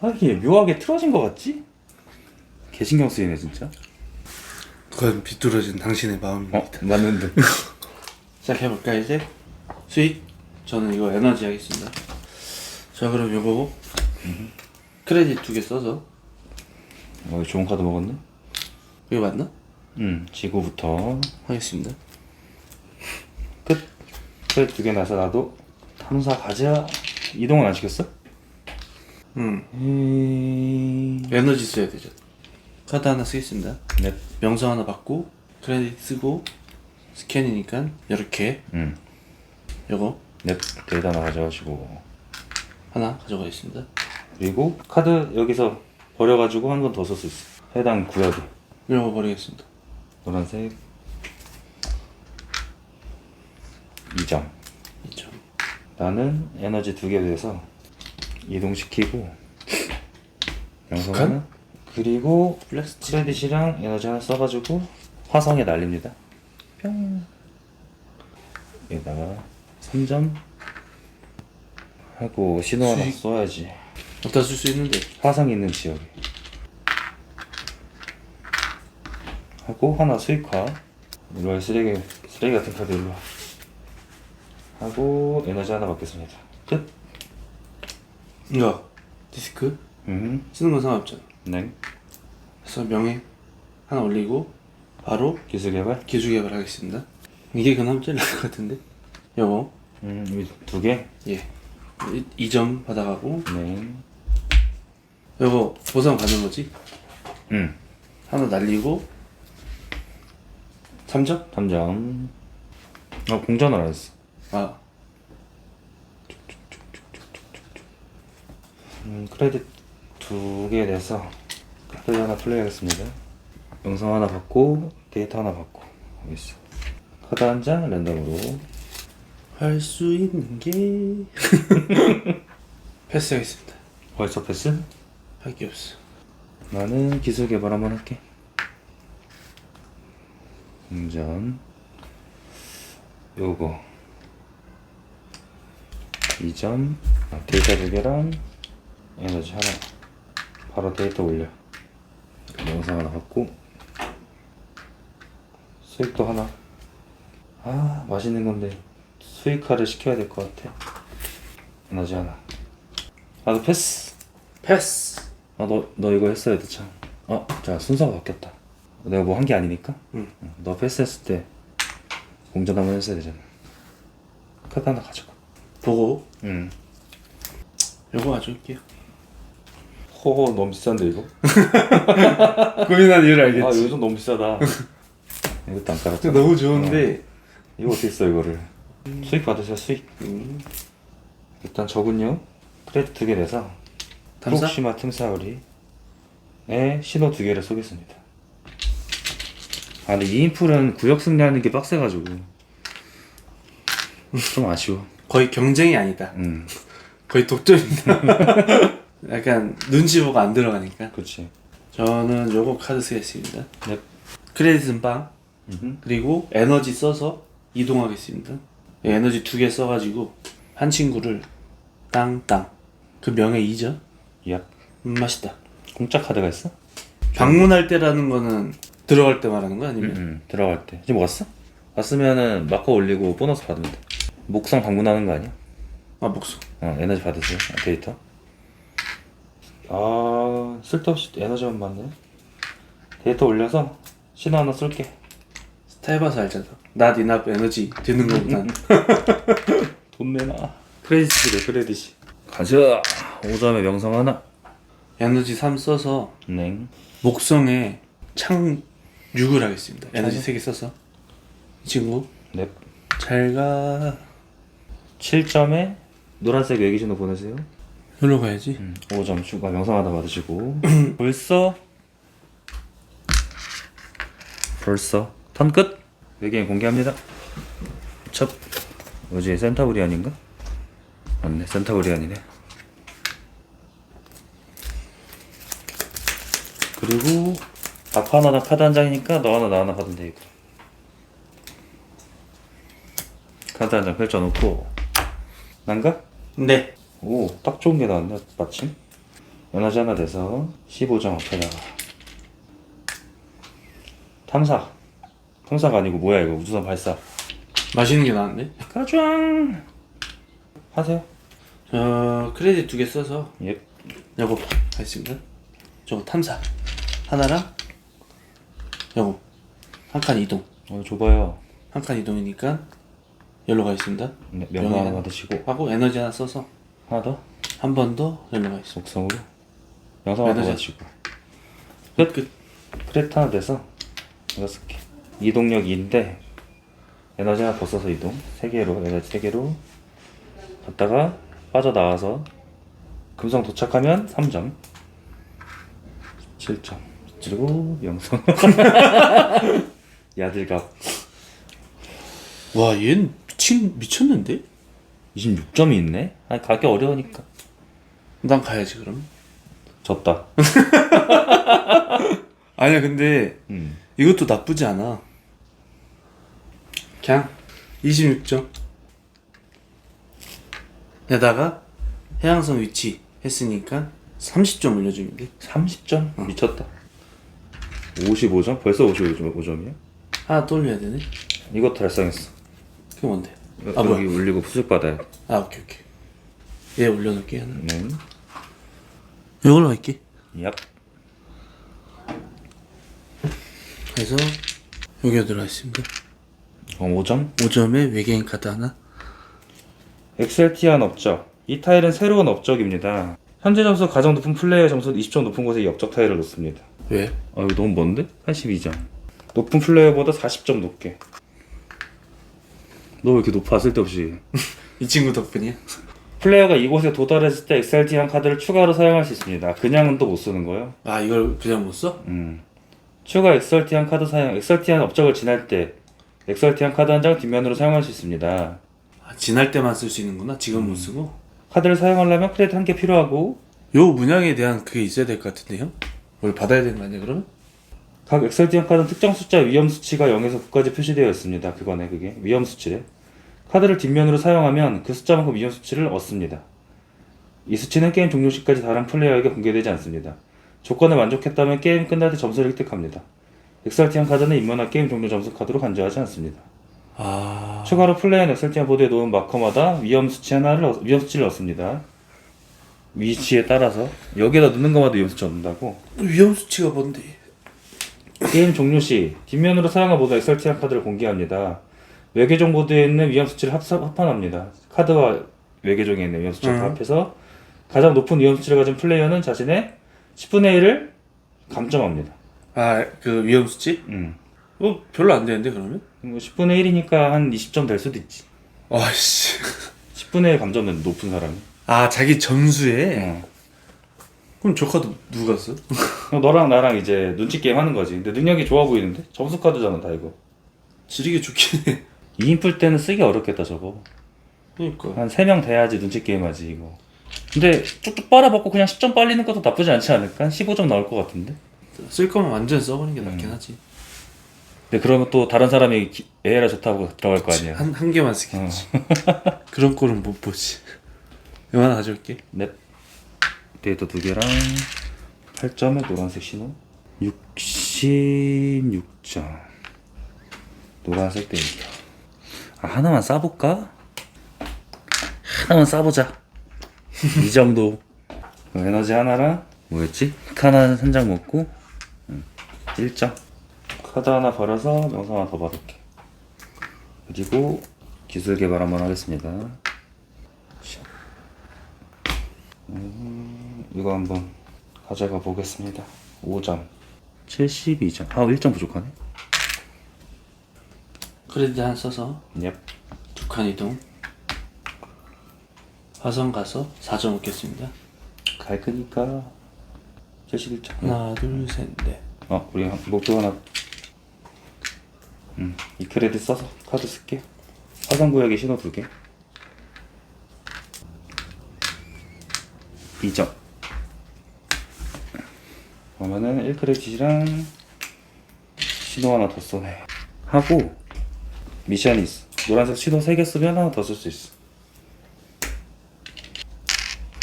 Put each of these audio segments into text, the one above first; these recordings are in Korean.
아 이게 묘하게 틀어진 것 같지? 개 신경 쓰이네 진짜 그건 비뚤어진 당신의 마음입니다. 어? 맞는 듯 시작해볼까 이제? 수익? 저는 이거 에너지 하겠습니다. 자 그럼 요거 크레딧 두 개 써서 어, 좋은 카드 먹었네? 이거 맞나? 응 지구부터 하겠습니다. 끝 그래 두개 나서 나도 탐사 가자 이동은 안 시켰어? 음 에이... 에너지 써야 되죠. 카드 하나 쓰겠습니다. 넵 명성 하나 받고 크레딧 쓰고 스캔이니까 이렇게 응. 요거 넵 데이터 하나 가져가시고 하나 가져가겠습니다. 그리고 카드 여기서 버려가지고 한번더쓸 수 있어 해당 구역에 요거 버리겠습니다. 노란색 2점 2점. 나는 에너지 두 개 돼서 이동시키고? 하나 그리고 플렉스 크레딧이랑 에너지 하나 써가지고 화성에 날립니다. 뿅. 여기다가 3점 하고 신호 하나 수익. 써야지. 어디다 쓸 수 있는데. 화성 있는 지역에. 하고 하나 수익화. 일로 와 쓰레기 쓰레기 같은 카드 일로 와. 하고 에너지 하나 받겠습니다. 끝 이거 디스크? 음, 쓰는 건 상관없잖아. 네. 그래서 명예 하나 올리고 바로 기술 개발? 기술 개발하겠습니다. 이게 그나마 제일 나을 것 같은데. 요거 음, 두 개? 예. 2점 받아가고. 네. 요거 보상 받는 거지. 음, 하나 날리고. 3점? 3점. 어, 공전을 안 했어. 아 음, 크레딧 두 개 내서 카드 하나 플레이하겠습니다. 영상 하나 받고 데이터 하나 받고 있어. 카드 한 장 랜덤으로 할 수 있는 게 패스하겠습니다. 벌써 패스? 할 게 없어. 나는 기술 개발 한번 할게. 공전 요거 2점 아, 데이터 두 개랑 에너지 하나 바로 데이터 올려 영상 하나 받고 수익도 하나 아 맛있는 건데 수익화를 시켜야 될 것 같아 에너지 하나 나도 패스 패스. 아, 너, 너 이거 했어야 돼, 참. 어, 자, 순서가 바뀌었다. 내가 뭐 한 게 아니니까? 응. 응, 너 패스했을 때 공전 한번 했어야 되잖아. 카드 하나 가져가. 보고 응. 요거 가져올게요. 호호, 너무 비싼데, 이거? 고민한 이유를 아, 요즘 너무 비싸다. 이것도 안 깔았잖아. 너무 좋은데 이거 어떻게 써, 이거를? 수익 받으세요, 수익. 음, 일단 저군요. 크레딧 두 개 내서 탐사? 후쿠시마 틈사우리에 신호 두 개를 쏘겠습니다. 아 근데 2인풀은 구역 승리하는 게 빡세가지고 좀 아쉬워. 거의 경쟁이 아니다. 음, 거의 독점이다. 약간 눈치 보고 안 들어가니까. 그렇지. 저는 요거 카드 쓰겠습니다. 네. 크레딧은 빵. 음흠. 그리고 에너지 써서 이동하겠습니다. 에너지 두 개 써가지고 한 친구를 땅땅. 그 명예 2죠? 야, 음, 맛있다. 공짜 카드가 있어? 방문할 때라는 거는 들어갈 때 말하는 거 아니면? 음, 들어갈 때. 지금 왔어? 왔으면은 마커 올리고 보너스 받으면 돼. 목상 방문하는 거 아니야? 아 목숨. 어, 에너지 받으세요. 아, 데이터. 아, 쓸데없이 에너지만 받네. 데이터 올려서 신호 하나 쏠게. 스타 해봐서 알잖아. not enough 에너지 드는 거보단. 돈 내놔. 크레딧이래, 크레딧이. 가자. 5점의 명성 하나. 에너지 3 써서 네. 목성에 창 6을 하겠습니다. 에너지 3개 써서. 이 친구 네. 잘 가. 7점에 노란색 외기신호 보내세요. 여기로 가야지. 음, 5점 추가 명성 하나 받으시고. 벌써? 벌써? 턴 끝? 외계인 공개합니다. 첫. 뭐지, 센타우리안인가? 맞네, 센타우리안이네. 그리고 아까 하나 나 카드 한 장이니까 너 하나 나 하나 받으면 되겠다. 카드 한 장 펼쳐놓고 난가? 네. 오, 딱 좋은 게 나왔네, 마침. 에너지 하나 돼서 15점 앞에다가 탐사 탐사가 아니고 뭐야 이거 우주선 발사 맛있는 게 나은데? 가장 하세요 저 크레딧 두 개 써서 예 요거 하겠습니다. 저거 탐사 하나랑 요거 한칸 이동. 어, 줘봐요 한 칸 이동이니까 열로 가겠습니다. 네, 명함 명예. 받으시고 하고 에너지 하나 써서 하나 더? 한 번 더? 열로 가겠습니다. 속성으로? 영상 에너지. 받으시고. 끝. 끝. 크레트 하나 돼서 이거 쓸게 이동력 2인데 에너지 하나 더 써서 이동. 3개로 에너지 3개로 갔다가 빠져나와서 금성 도착하면 3점. 7점. 그리고 명성. 야들갑. 와 얘는 미친 미쳤는데? 26점이 있네? 아니 가기 어려우니까 난 가야지 그럼. 졌다 아니야 근데 음. 이것도 나쁘지 않아. 그냥 26점. 에다가 해양성 위치 했으니까 30점 올려주면 돼. 30점? 미쳤다 55점? 벌써 55점이야? 하나 또 올려야 되네. 이것도 달성했어 그게 뭔데? 아, 아, 여기 올리고 수직 받아야 돼아 오케이 오케이. 얘 올려놓을게 하나. 네. 이걸로 할게. 얍 그래서 여기에 들어가 있습니다. 어, 5점? 5점에 외계인 카드 하나. 엑셀티안 업적. 이 타일은 새로운 업적입니다. 현재 점수 가장 높은 플레이어 점수 20점 높은 곳에 이 업적 타일을 놓습니다. 왜? 아 이거 너무 먼데? 82점. 높은 플레이어보다 40점 높게. 너 왜 이렇게 높아 쓸데없이. 이 친구 덕분이야. 플레이어가 이곳에 도달했을 때 엑셀티안 카드를 추가로 사용할 수 있습니다. 그냥은 또 못 쓰는 거예요. 아 이걸 그냥 못 써? 음. 추가 엑설티안 카드 사용, 엑설티안 업적을 지날 때 엑설티안 카드 한 장 뒷면으로 사용할 수 있습니다. 아, 지날 때만 쓸 수 있는구나. 지금 못 쓰고. 카드를 사용하려면 크레딧 한 개 필요하고 요 문양에 대한 그게 있어야 될 것 같은데 형? 뭘 받아야 되는 거 아니야 그러면? 각 엑셀티안 카드는 특정 숫자 위험 수치가 0에서 9까지 표시되어 있습니다. 그거네 그게 위험 수치래. 카드를 뒷면으로 사용하면 그 숫자만큼 위험 수치를 얻습니다. 이 수치는 게임 종료 시까지 다른 플레이어에게 공개되지 않습니다. 조건을 만족했다면 게임 끝날 때 점수를 획득합니다. 엑셀티안 카드는 인문화 게임 종료 점수 카드로 간주하지 않습니다. 아 추가로 플레이어는 엑셀티안 보드에 놓은 마커마다 위험 수치 하나를 얻- 위험 수치를 얻습니다. 위치에 따라서 여기에다 넣는 것마다 위험 수치 얻는다고. 위험 수치가 뭔데? 게임 종료 시 뒷면으로 사용한 모든 엑셀티안 카드를 공개합니다. 외계종 보드에 있는 위험 수치를 합, 합판합니다. 카드와 외계종에 있는 위험 수치를 음. 합해서 가장 높은 위험 수치를 가진 플레이어는 자신의 10분의 1을 감점합니다. 아 그 위험 수치? 음. 어 별로 안 되는데 그러면? 뭐 10분의 1이니까 한 20점 될 수도 있지. 와씨 10분의 1 감점된 높은 사람이. 아 자기 점수에? 어. 그럼 저 카드 누가 써? 너랑 나랑 이제 눈치 게임 하는 거지. 근데 능력이 좋아 보이는데 점수 카드잖아 다 이거. 지르기 좋긴 해 2인 풀 때는 쓰기 어렵겠다 저거. 그러니까 한 3명 돼야지 눈치 게임 하지 이거. 근데 쭉쭉 빨아먹고 그냥 10점 빨리는 것도 나쁘지 않지 않을까? 한 15점 나올 것 같은데. 쓸 거면 완전 써버리는 게 낫긴 하지 근데 그러면 또 다른 사람이 기- 에라 좋다고 들어갈 거 아니야. 한, 한 개만 쓰겠지 그런 꼴은 못 보지 이거 하나 가져올게 넵. 데이터 두 개랑 8점에 노란색 신호. 66점. 노란색 데이터. 아, 하나만 싸볼까? 하나만 싸보자. 이 정도. 에너지 하나랑 뭐였지? 카나 한 장 먹고 응, 1점. 카드 하나 벌어서 명성 하나 더 받을게. 그리고 기술 개발 한번 하겠습니다. 이거 한번 가져가 보겠습니다. 5점. 72점. 아, 1점 부족하네. 크레딧 하나 써서 넵. 두칸 이동 화성 가서 4점 얻겠습니다 갈 거니까 71점. 하나 둘 셋 넷 어, 우리 한- 목표 하나. 음, 이 크레딧 써서 카드 쓸게. 화성 구역에 신호 두 개. 2점. 그러면은 1 크레딧이랑 신호 하나 더 쏘네. 하고 미션이 있어. 노란색 신호 3개 쓰면 하나 더 쓸 수 있어.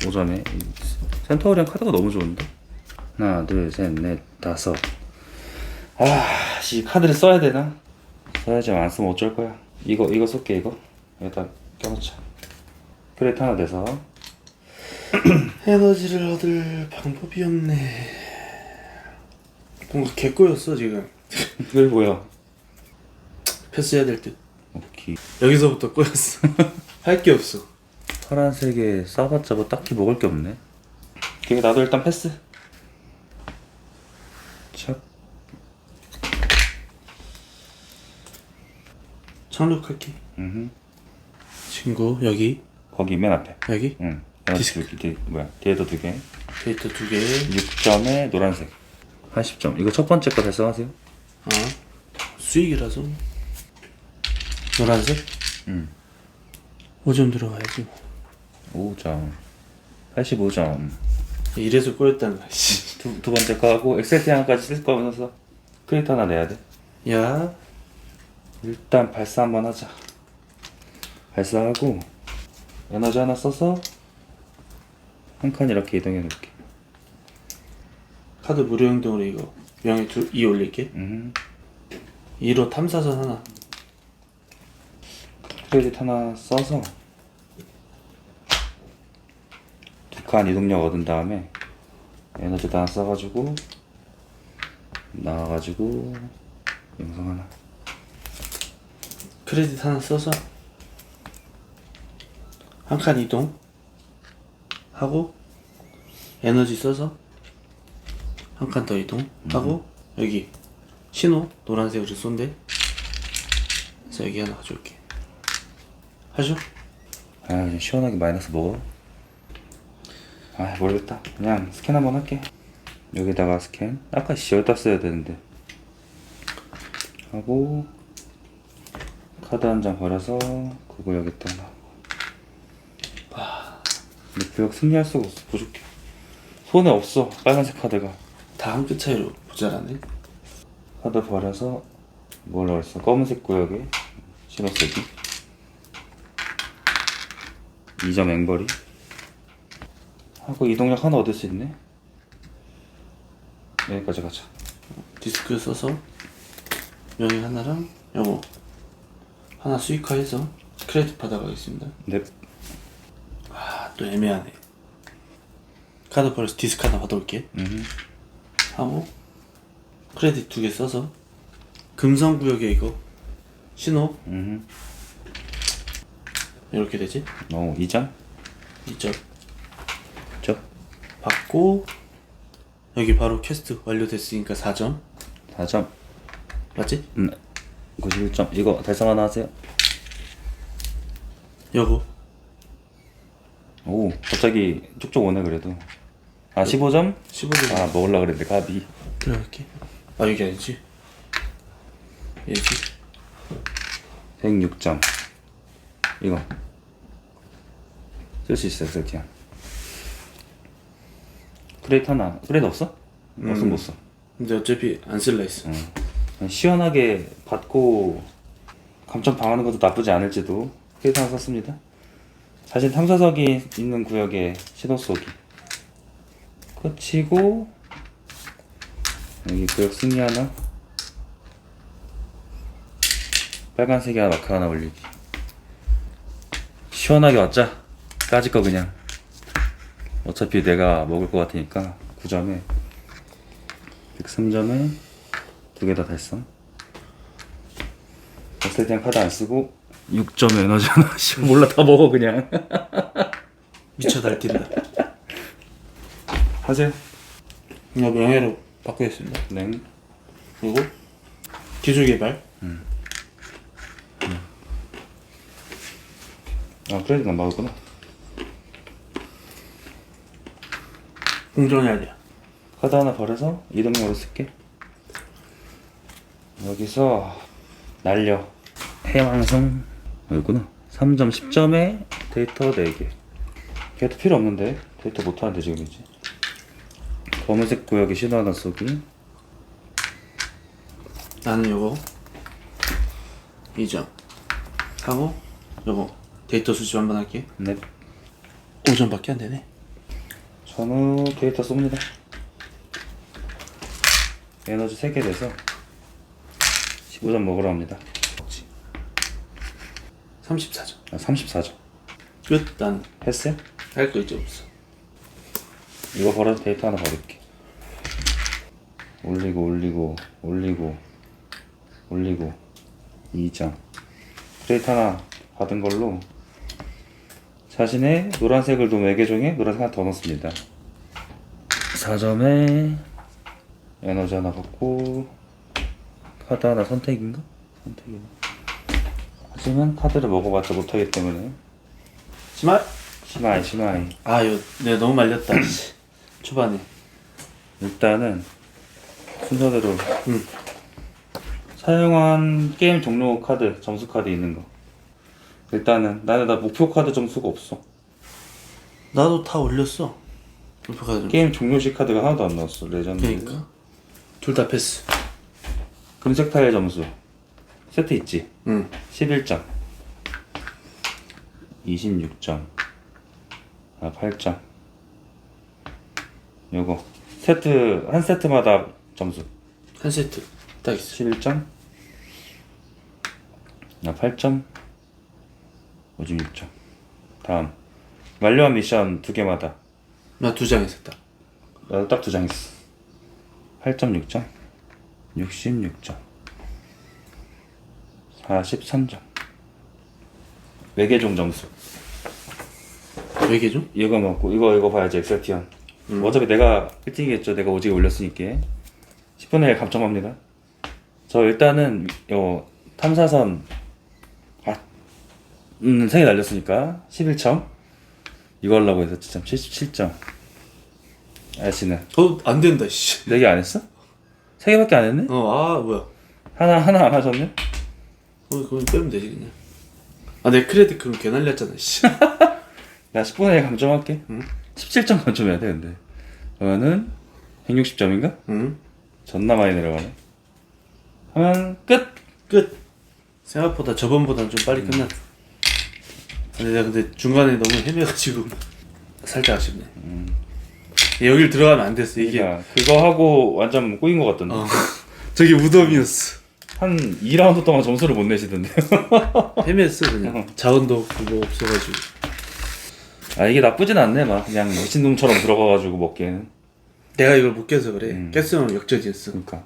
오전에 센터오리안 카드가 너무 좋은데? 하나, 둘, 셋, 넷, 다섯. 아, 씨, 카드를 써야 되나? 써야지 안 쓰면 어쩔 거야. 이거, 이거 쏠게, 이거. 여기다 껴놓자. 크레이트 하나 돼서. 에너지를 얻을 방법이 없네. 뭔가 개꼬였어 지금. 그게 뭐야? 패스해야 될 듯. 오케이. 여기서부터 꼬였어. 할 게 없어. 파란색에 싸봤자 뭐 딱히 먹을 게 없네. 그게 나도 일단 패스. 착. 착륙할게. 음. 친구 여기 거기 맨 앞에. 여기 응. 디스크 두 개, 뭐야? 뒤에도 두 개. 데이터 두 개. 6점에 노란색. 80점. 이거 첫 번째 거 달성하세요. 아 수익이라서 노란색. 응. 5점 들어가야지. 5점. 85점. 이래서 꼬였다는 거야. 씨. 두, 두 번째 거 하고 엑셀 태양까지 쓸 거면서 크리에이터 하나 내야 돼. 야 일단 발사 한번 하자. 발사하고 에너지 하나 써서 한 칸 이렇게 이동해 놓을게. 카드 무료 행동으로 이거 명예 두, 2 올릴게. 음. 2로 탐사선 하나. 크레딧 하나 써서 두 칸 이동력 얻은 다음에 에너지 하나 써가지고 나와가지고 영상 하나 크레딧 하나 써서 한 칸 이동 하고 에너지 써서 한 칸 더 이동. 하고 여기 신호 노란색으로 쏜대. 그래서 여기 하나 가져올게. 하죠? 아 그냥 시원하게 마이너스 먹어. 아 모르겠다. 그냥 스캔 한번 할게. 여기다가 스캔. 아까 씨 여기다 써야 되는데. 하고 카드 한장 버려서 그거 여기다 놔. 근데 구역 승리할 수가 없어. 부족해 손에 없어. 빨간색 카드가 다 한 끗 차이로 모자라네. 카드 버려서 뭐라 그랬어? 검은색 구역에 신호 쓰기 2점 앵벌이. 하고 이동력 하나 얻을 수 있네. 여기까지 가자. 디스크 써서 명예 하나랑 요거 하나 수익화해서 크레딧 받아가겠습니다. 넵. 아 또 애매하네. 카드 버려서 디스크 하나 받아올게. 음. 하고 크레딧 두 개 써서 금성구역에 이거 신호 음. 이렇게 되지 어 2점? 이쪽 점? 받고 여기 바로 퀘스트 완료됐으니까 4점 4점 맞지? 음. 91점 이거 달성 하나 하세요 여보 오 갑자기 쭉쭉 오네 그래도 아 15점? 15점. 아 먹으려 그랬는데 가비. 들어갈게. 아 여기 아니지? 얘지 106점. 이거. 쓸 수 있어요. 그냥 크레이트 하나. 크레이트 없어? 없으면 못 써. 근데 어차피 안 쓸라 했어. 그냥 시원하게 받고 감점 당하는 것도 나쁘지 않을지도 크레이트 하나 썼습니다. 사실 탐사석이 있는 구역에 신호 쏘기 끝이고 여기 구역 승리 하나? 빨간색이 하나 마크 하나 올리기 시원하게 왔자? 까짓 거 그냥. 어차피 내가 먹을 것 같으니까 9점에 103점에 두 개 다 달성. 엑셀장 카드 안 쓰고 6점 에너지 하나 씨, 몰라 다 먹어 그냥. 미쳐 날뛴다 하세요. 이거 명예로 바꾸겠습니다. 네 그리고 기술 개발. 아 크레딧 안 막았구나. 공정해야. 돼 카드 하나 버려서 이동력으로 쓸게. 여기서 날려. 해왕성. 여기구나. 3점 10점에 데이터 4개. 걔도 필요 없는데 데이터 못하는데 지금 이제 검은색 구역에 신호 하나 쏘기 나는 요거 2점 하고 요거 데이터 수집 한번 할게 넵 5점밖에 안 되네 전후 데이터 쏩니다. 에너지 3개 돼서 15점 먹으러 합니다. 34점. 아, 34점. 끝. 난 했어요? 할거 이제 없어. 이거 벌어서 데이터 하나 버릴게. 올리고 올리고 올리고 올리고 2점. 데이터 하나 받은 걸로 자신의 노란색을 도 매개종에 노란색 하나 더 넣습니다. 4점에 에너지 하나 받고 카드 하나 선택인가? 선택이네. 하지만 카드를 먹어봤자 못하기 때문에. 심하이 심하이 아 이거 내가 너무 말렸다. 씨. 초반에. 일단은 순서대로 응. 사용한 게임 종료 카드 점수 카드 있는 거 일단은 나는 나 목표 카드 점수가 없어 나도 다 올렸어. 불표카드. 게임 종료 시 카드가 하나도 안 나왔어 레전드 그러니까. 둘 다 패스. 금색 타일 점수 세트 있지 응. 11점 26점 아 8점 요거. 세트 한 세트마다 점수. 한 세트. 딱 있어. 11점? 나 8점? 56점. 다음. 완료한 미션 두 개마다. 나 두장 했었다. 나도 딱 두 장 있어. 8.6점 66점? 43점. 외계종 점수. 왜 개죠? 이거 먹고 이거 이거 봐야지 엑셀티언 어차피 내가 1등이겠죠 내가 오지게 올렸으니까 10분의 1 감점합니다 저 일단은 요 탐사선 아, 음, 3개 날렸으니까 11점 이거 하려고 해서 진짜 77점 아저씨는 어, 안 된다, 씨. 4개 안 했어? 3개밖에 안 했네? 어, 아, 뭐야. 하나 하나 안 하셨네? 어, 그럼 빼면 되지, 그냥. 아, 내 크레딧 그럼 개 날렸잖아, 씨. 나 10분의 1 감점할게 17점 감점해야 돼 근데 그러면은 160점인가? 응. 존나 많이 내려가네 하면 끝! 끝. 생각보다 저번보단 좀 빨리 끝났다. 근데 내가 근데 중간에 너무 헤매가지고 살짝 아쉽네. 여길 들어가면 안 됐어, 이게. 야, 그거 하고 완전 꼬인 것 같던데 어. 저기 무덤이었어. 한 2라운드 동안 점수를 못 내시던데 헤맸어, 그냥. 자원도 없고 뭐 없어가지고. 아 이게 나쁘진 않네 막 그냥 미친놈처럼 들어가가지고 먹기에는 내가 이걸 못 깨서 그래. 깼으면 역전이었어. 그니까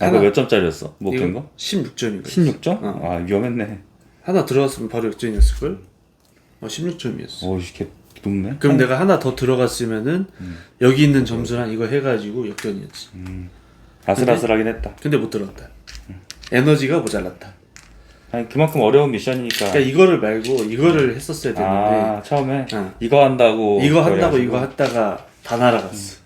아 하나. 그거 몇 점짜리였어? 못 깬 거? 16점인가? 16점? 어. 아 위험했네 하나 들어갔으면 바로 역전이었을걸? 어, 16점이었어. 오이씨 개 높네 그럼 내가 하나 더 들어갔으면은 여기 있는 점수랑 이거 해가지고 역전이었지. 아슬아슬하긴 했다 근데 못 들어갔다. 에너지가 모자랐다. 아니 그만큼 어려운 미션이니까 그러니까 이거를 말고 이거를 했었어야 되는데 아 처음에 어. 이거 한다고 이거 한다고 그래가지고. 이거 했다가 다 날아갔어.